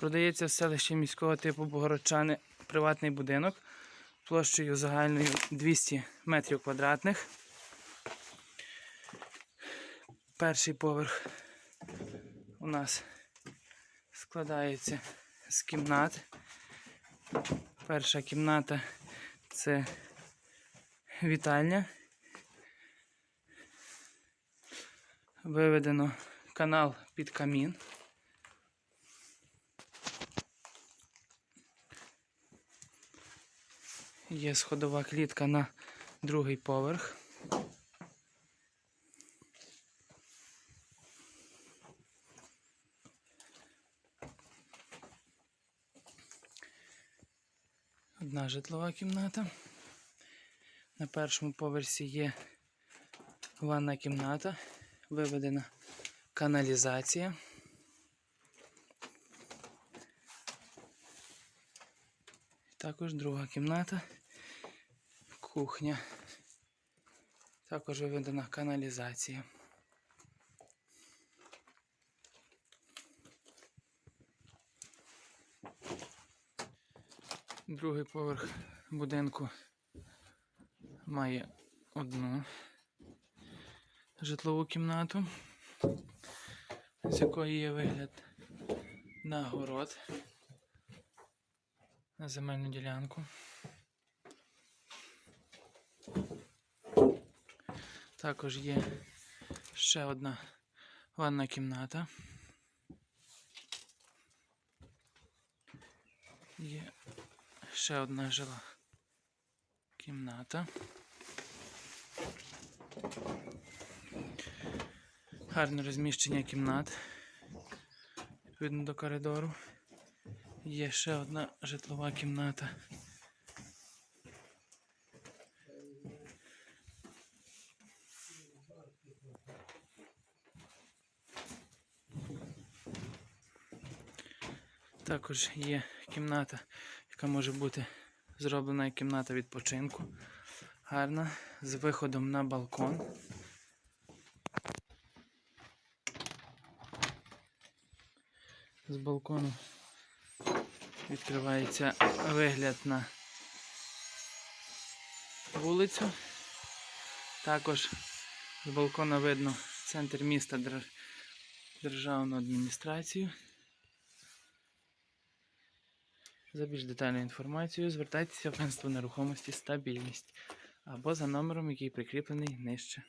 Продається в селищі міського типу Богородчани приватний будинок площею загальною 200 метрів квадратних. Перший поверх у нас складається з кімнат. Перша кімната це вітальня. Виведено канал під камін. Є сходова клітка на другий поверх. Одна житлова кімната. На першому поверсі є ванна кімната, виведена каналізація. Також друга кімната, кухня. Також виведена каналізація. Другий поверх будинку має одну житлову кімнату, з якої є вигляд на город, на земельну ділянку. Також є ще одна ванна кімната. Є ще одна жила кімната. Гарне розміщення кімнат. Відповідно до коридору. Є ще одна житлова кімната. Також є кімната, яка може бути зроблена як кімната відпочинку. Гарна, з виходом на балкон. З балкону відкривається вигляд на вулицю. Також з балкона видно центр міста Дер- Державну адміністрацію. За більш детальною інформацією звертайтеся в агентство нерухомості стабільність або за номером, який прикріплений нижче.